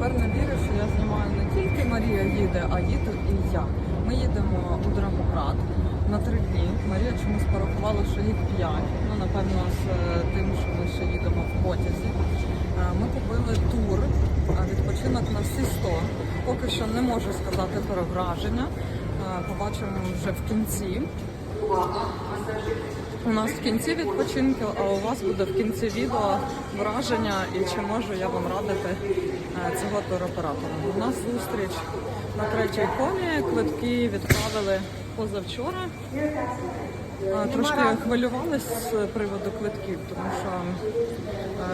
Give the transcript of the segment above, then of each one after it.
тепер не вірю, що я знімаю не тільки Марія їде, а їду і я. Ми їдемо у Драгобрат на три дні. Марія чомусь порахувала, що їх п'ять. Ну, напевно, з е, тим, що ми ще їдемо в потязі. Е, Ми купили тур е, відпочинок на всі 100. Поки що не можу сказати про враження. Побачимо вже в кінці. У нас в кінці відпочинку, а у вас буде в кінці відео враження і чи можу я вам радити е, цього туроператора. У нас зустріч на третій комі, квитки відправили позавчора. Трошки хвилювалися з приводу квитків, тому що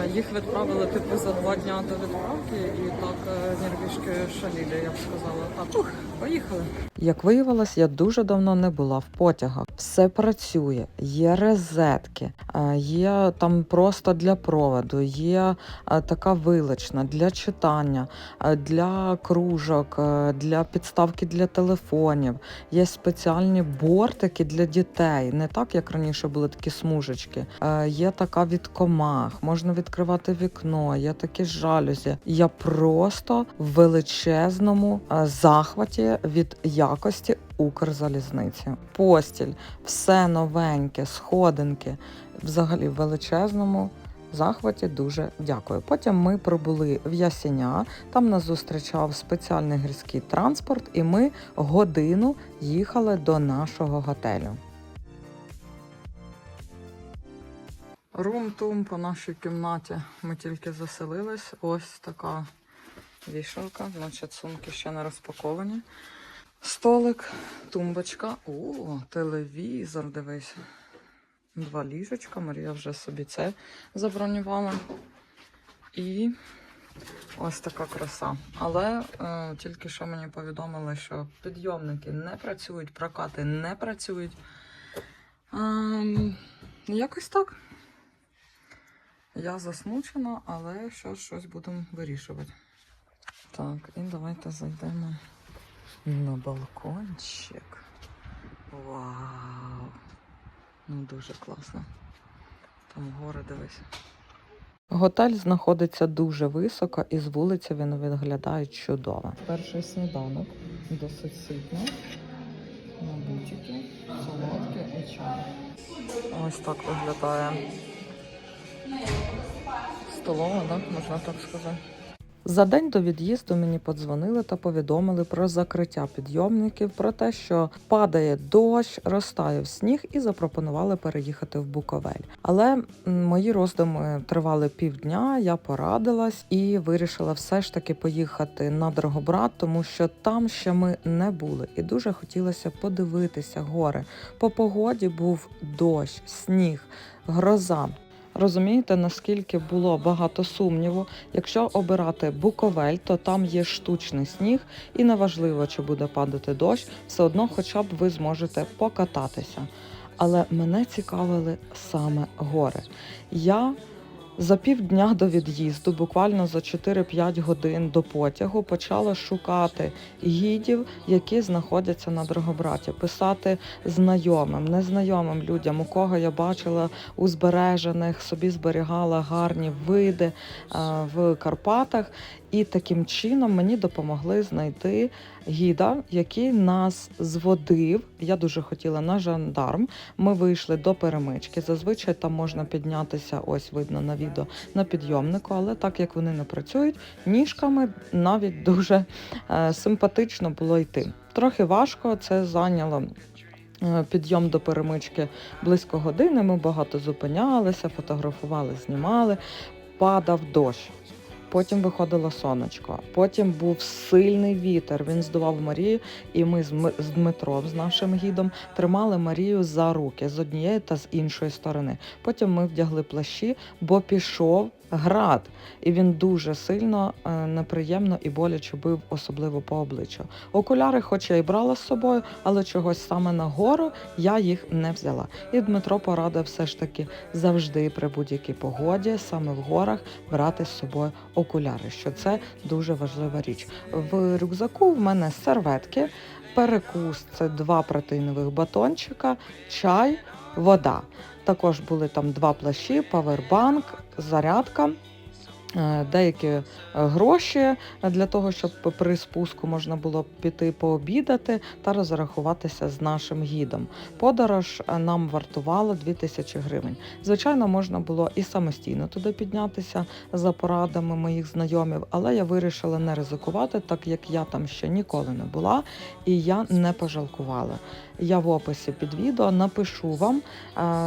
е, їх відправили типу за два дня до відправки і так е, нервішки шаліли, я б сказала. Так, ух, поїхали. Як виявилось, я дуже давно не була в потягах. Все працює, є розетки, е, є там просто для проводу, є така вилична для читання, для кружок, для підставки для телефонів. Є спеціальні бортики для дітей, так як раніше були такі смужечки. Е, Є така від комах, можна відкривати вікно, є такі жалюзі. Я просто в величезному е, захваті від якості Укрзалізниці. Постіль, все новеньке, сходинки. Взагалі в величезному захваті дуже дякую. Потім ми прибули в Ясеня. Там нас зустрічав спеціальний гірський транспорт, і ми годину їхали до нашого готелю. Рум-тум по нашій кімнаті. Ми тільки заселились. Ось така вішалка, значить сумки ще не розпаковані. Столик, тумбочка. О, телевізор, дивись. Два ліжечка. Марія вже собі це забронювала. І ось така краса. Але е, тільки що мені повідомили, що підйомники не працюють, прокати не працюють. Ем, якось так. Я засмучена, але що щось будемо вирішувати. Так, і давайте зайдемо на балкончик. Вау! Ну дуже класно. Там гори дивись. Готель знаходиться дуже високо і з вулиці він виглядає чудово. Перший сніданок досить ситно. На бутики, солодке і чай. Ось так виглядає столова, так? Можна так сказати. За день до від'їзду мені подзвонили та повідомили про закриття підйомників, про те, що падає дощ, розтає сніг, і запропонували переїхати в Буковель. Але мої роздуми тривали півдня. Я порадилась і вирішила все ж таки поїхати на Драгобрат, тому що там ще ми не були, і дуже хотілося подивитися гори. По погоді був дощ, сніг, гроза. Розумієте, наскільки було багато сумніву. Якщо обирати Буковель, то там є штучний сніг, і неважливо, чи буде падати дощ, все одно, хоча б ви зможете покататися. Але мене цікавили саме гори. Я за півдня до від'їзду, буквально за 4-5 годин до потягу, почала шукати гідів, які знаходяться на Дрогобраті, писати знайомим, незнайомим людям, у кого я бачила у збережених, собі зберігала гарні види е, в Карпатах. І таким чином мені допомогли знайти гіда, який нас зводив. Я дуже хотіла на жандарм. Ми вийшли до перемички. Зазвичай там можна піднятися, ось видно на відео, на підйомнику, але так як вони не працюють, ніжками навіть дуже е, симпатично було йти. Трохи важко, це зайняло. е, Підйом до перемички близько години. Ми багато зупинялися, фотографували, знімали. Падав дощ. Потім виходило сонечко. Потім був сильний вітер. Він здував Марію, і ми з Ми- з Дмитром, з нашим гідом, тримали Марію за руки з однієї та з іншої сторони. Потім ми вдягли плащі, бо пішов град, і він дуже сильно е, неприємно і боляче бив, особливо по обличчю. Окуляри, хоч я й брала з собою, але чогось саме на гору я їх не взяла. І Дмитро порадив все ж таки завжди при будь-якій погоді, саме в горах, брати з собою окуляри, що це дуже важлива річ. В рюкзаку в мене серветки, перекус це два протеїнових батончика, чай, вода. Також були там два плащі, павербанк, зарядка. Е, деякі е, гроші для того, щоб при спуску можна було піти пообідати та розрахуватися з нашим гідом. Подорож е, нам вартувала 2000 гривень. Звичайно, можна було і самостійно туди піднятися за порадами моїх знайомів, але я вирішила не ризикувати, так як я там ще ніколи не була і я не пожалкувала. Я в описі під відео напишу вам,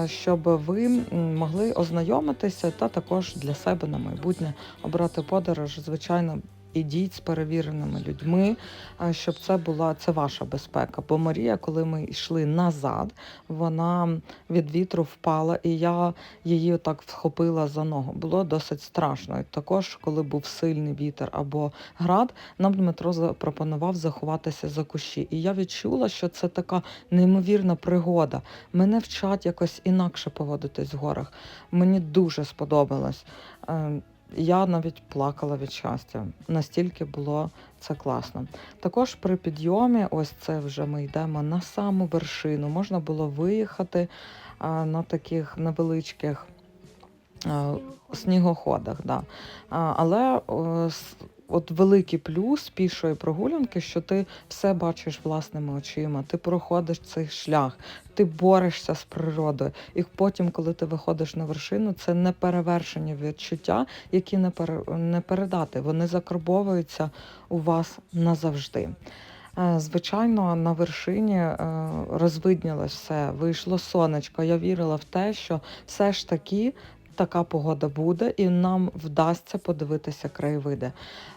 щоб ви могли ознайомитися та також для себе на майбутнє обрати подорож. Звичайно, ідіть з перевіреними людьми, е, щоб це була це ваша безпека. Бо Марія, коли ми йшли назад, вона від вітру впала, і я її так вхопила за ногу. Було досить страшно. І також, коли був сильний вітер або град, нам Дмитро запропонував заховатися за кущі. І я відчула, що це така неймовірна пригода. Мене вчать якось інакше поводитись в горах. Мені дуже сподобалось. Я навіть плакала від щастя. Настільки було це класно. Також при підйомі, ось це вже ми йдемо на саму вершину. Можна було виїхати на таких невеличких снігоходах. Да. Але от великий плюс пішої прогулянки, що ти все бачиш власними очима, ти проходиш цей шлях, ти борешся з природою. І потім, коли ти виходиш на вершину, це неперевершені відчуття, які не, пере, не передати. Вони закарбовуються у вас назавжди. Е, Звичайно, на вершині е, розвиднілось все, вийшло сонечко. Я вірила в те, що все ж таки така погода буде, і нам вдасться подивитися краєвиди.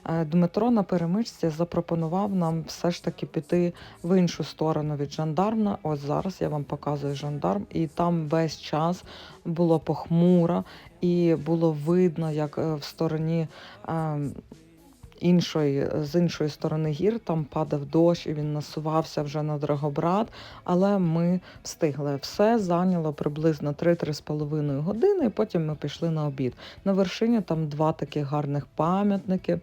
Е, Дмитро на перемичці запропонував нам все ж таки піти в іншу сторону від жандармна. Ось зараз я вам показую жандарм, і там весь час було похмуро, і було видно, як е, в стороні. Іншої з іншої сторони гір там падав дощ, і він насувався вже на Драгобрат. Але ми встигли. Все зайняло приблизно 3-3,5 години, і потім ми пішли на обід. На вершині там два таких гарних пам'ятники.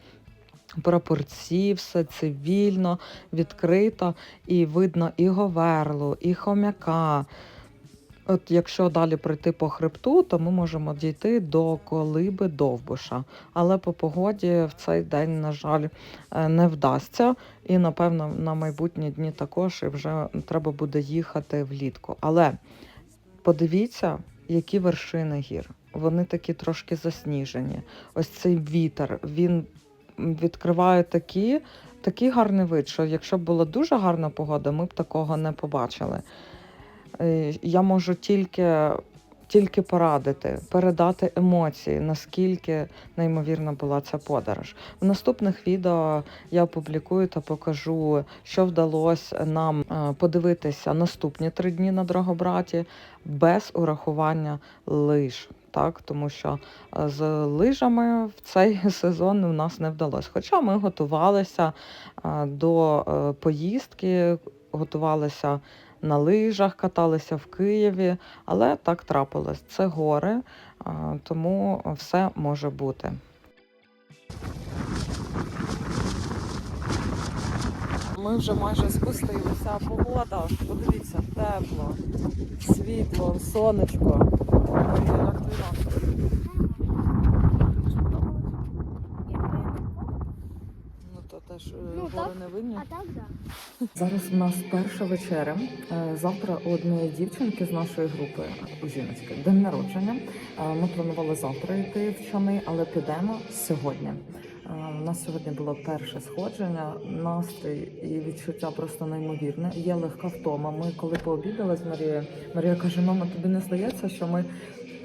Прапорці, все цивільно, відкрито, і видно і говерлу, і хомяка. От якщо далі пройти по хребту, то ми можемо дійти до колиби Довбуша. Але по погоді в цей день, на жаль, е, не вдасться. І напевно на майбутні дні також і вже треба буде їхати влітку. Але подивіться, які вершини гір. Вони такі трошки засніжені. Ось цей вітер, він відкриває такі, такий гарний вид, що якщо б була дуже гарна погода, ми б такого не побачили. Е, Я можу тільки, тільки порадити, передати емоції, наскільки неймовірна була ця подорож. В наступних відео я опублікую та покажу, що вдалося нам е, подивитися наступні три дні на Драгобраті без урахування лиж. Так, тому що е, з лижами в цей сезон у нас не вдалося. Хоча ми готувалися до поїздки, готувалися на лижах, каталися в Києві, але так трапилось. Це гори, тому все може бути. Ми вже майже спустилися. Погода, подивіться, тепло, світло, сонечко. Як твій настрій? Ну то теж е, Ну, так. не. А так, да. Зараз у нас перша вечеря. Е, Завтра у одної дівчинки з нашої групи у жіночки день народження. Е, Ми планували завтра йти в чани, але підемо сьогодні. Е, У нас сьогодні було перше сходження, настрій і відчуття просто неймовірне. Є легка втома. Ми коли пообідали з Марією, Марія каже: мама, тобі не здається, що ми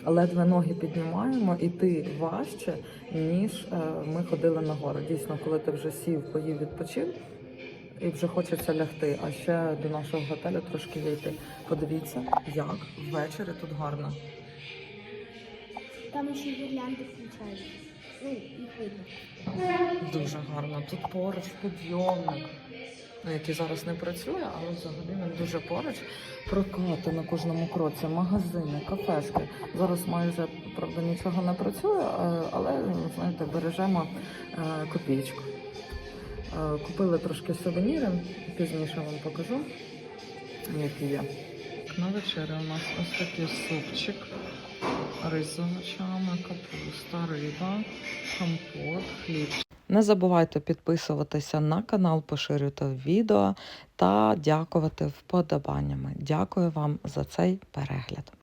ледве ноги піднімаємо, і ти важче, ніж е, ми ходили на гору. Дійсно, коли ти вже сів, поїв, відпочив, і вже хочеться лягти, а ще до нашого готелю трошки вийти. Подивіться, як ввечері тут гарно. Там ще гірлянди включають. Ну, видно. Дуже гарно. Тут поруч підйомник, ну, який зараз не працює, але взагалі він дуже поруч. Прокати на кожному кроці, магазини, кафешки. Зараз майже правда нічого не працює, е, але знаєте, бережемо е, копійку. Е, Купили трошки сувенірів, пізніше вам покажу, які є. На вечері у нас ось такий супчик. рис з овочами, капуста, риба, компот, хліб. Не забувайте підписуватися на канал, поширювати відео та дякувати вподобаннями. Дякую вам за цей перегляд.